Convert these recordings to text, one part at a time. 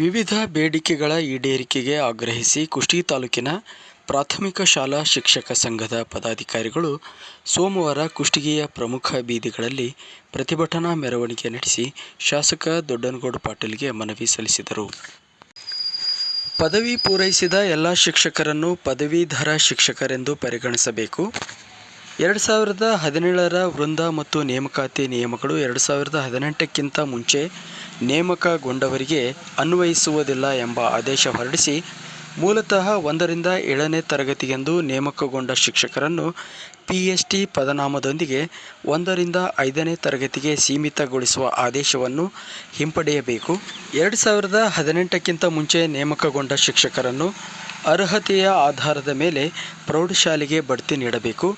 ವಿವಿಧ ಬೇಡಿಕೆಗಳ ಈಡೇರಿಕೆಗೆ ಆಗ್ರಹಿಸಿ ಕುಷ್ಟಿ ತಾಲೂಕಿನ ಪ್ರಾಥಮಿಕ ಶಾಲಾ ಶಿಕ್ಷಕ ಸಂಘದ ಪದಾಧಿಕಾರಿಗಳು ಸೋಮವಾರ ಕುಷ್ಟಗಿಯ ಪ್ರಮುಖ ಬೀದಿಗಳಲ್ಲಿ ಪ್ರತಿಭಟನಾ ಮೆರವಣಿಗೆ ನಡೆಸಿ ಶಾಸಕ ದೊಡ್ಡನಗೌಡ ಪಾಟೀಲ್ಗೆ ಮನವಿ ಸಲ್ಲಿಸಿದರು. ಪದವಿ ಪೂರೈಸಿದ ಎಲ್ಲ ಶಿಕ್ಷಕರನ್ನು ಪದವೀಧರ ಶಿಕ್ಷಕರೆಂದು ಪರಿಗಣಿಸಬೇಕು. ಎರಡು ಸಾವಿರದ ಹದಿನೇಳರ ವೃಂದ ಮತ್ತು ನೇಮಕಾತಿ ನಿಯಮಗಳು ಎರಡು ಸಾವಿರದ ಹದಿನೆಂಟಕ್ಕಿಂತ ಮುಂಚೆ ನೇಮಕಗೊಂಡವರಿಗೆ ಅನ್ವಯಿಸುವುದಿಲ್ಲ ಎಂಬ ಆದೇಶ ಹೊರಡಿಸಿ, ಮೂಲತಃ ಒಂದರಿಂದ ಏಳನೇ ತರಗತಿಗೆಂದು ನೇಮಕಗೊಂಡ ಶಿಕ್ಷಕರನ್ನು ಪಿ ಎಚ್ ಟಿ ಪದನಾಮದೊಂದಿಗೆ ಒಂದರಿಂದ ಐದನೇ ತರಗತಿಗೆ ಸೀಮಿತಗೊಳಿಸುವ ಆದೇಶವನ್ನು ಹಿಂಪಡೆಯಬೇಕು. ಎರಡು ಸಾವಿರದ ಹದಿನೆಂಟಕ್ಕಿಂತ ಮುಂಚೆ ನೇಮಕಗೊಂಡ ಶಿಕ್ಷಕರನ್ನು ಅರ್ಹತೆಯ ಆಧಾರದ ಮೇಲೆ ಪ್ರೌಢಶಾಲೆಗೆ ಬಡ್ತಿ ನೀಡಬೇಕು.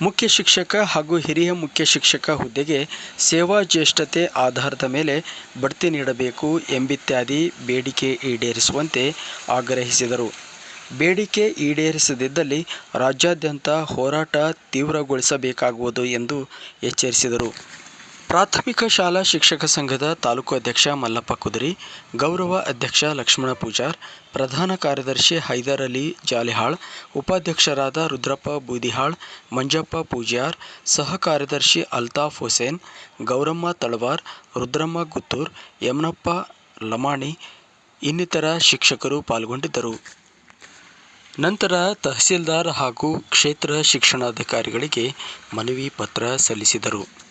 ಮುಖ್ಯ ಶಿಕ್ಷಕ ಹಾಗೂ ಹಿರಿಯ ಮುಖ್ಯ ಶಿಕ್ಷಕ ಹುದ್ದೆಗೆ ಸೇವಾ ಜ್ಯೇಷ್ಠತೆ ಆಧಾರದ ಮೇಲೆ ಬಡ್ತಿ ನೀಡಬೇಕು ಎಂಬಿತ್ಯಾದಿ ಬೇಡಿಕೆ ಈಡೇರಿಸುವಂತೆ ಆಗ್ರಹಿಸಿದರು. ಬೇಡಿಕೆ ಈಡೇರಿಸದಿದ್ದಲ್ಲಿ ರಾಜ್ಯಾದ್ಯಂತ ಹೋರಾಟ ತೀವ್ರಗೊಳಿಸಬೇಕಾಗುವುದು ಎಂದು ಎಚ್ಚರಿಸಿದರು. ಪ್ರಾಥಮಿಕ ಶಾಲಾ ಶಿಕ್ಷಕ ಸಂಘದ ತಾಲೂಕು ಅಧ್ಯಕ್ಷ ಮಲ್ಲಪ್ಪ ಕುದುರಿ, ಗೌರವ ಅಧ್ಯಕ್ಷ ಲಕ್ಷ್ಮಣ ಪೂಜಾರ್, ಪ್ರಧಾನ ಕಾರ್ಯದರ್ಶಿ ಹೈದರ್ ಅಲಿ ಜಾಲಿಹಾಳ್, ಉಪಾಧ್ಯಕ್ಷರಾದ ರುದ್ರಪ್ಪ ಬೂದಿಹಾಳ್, ಮಂಜಪ್ಪ ಪೂಜ್ಯಾರ್, ಸಹ ಕಾರ್ಯದರ್ಶಿ ಅಲ್ತಾಫ್ ಹುಸೇನ್, ಗೌರಮ್ಮ ತಳವಾರ್, ರುದ್ರಮ್ಮ ಗುತ್ತೂರ್, ಯಮನಪ್ಪ ಲಮಾಣಿ ಇನ್ನಿತರ ಶಿಕ್ಷಕರು ಪಾಲ್ಗೊಂಡಿದ್ದರು. ನಂತರ ತಹಸೀಲ್ದಾರ್ ಹಾಗೂ ಕ್ಷೇತ್ರ ಶಿಕ್ಷಣಾಧಿಕಾರಿಗಳಿಗೆ ಮನವಿ ಪತ್ರ ಸಲ್ಲಿಸಿದರು.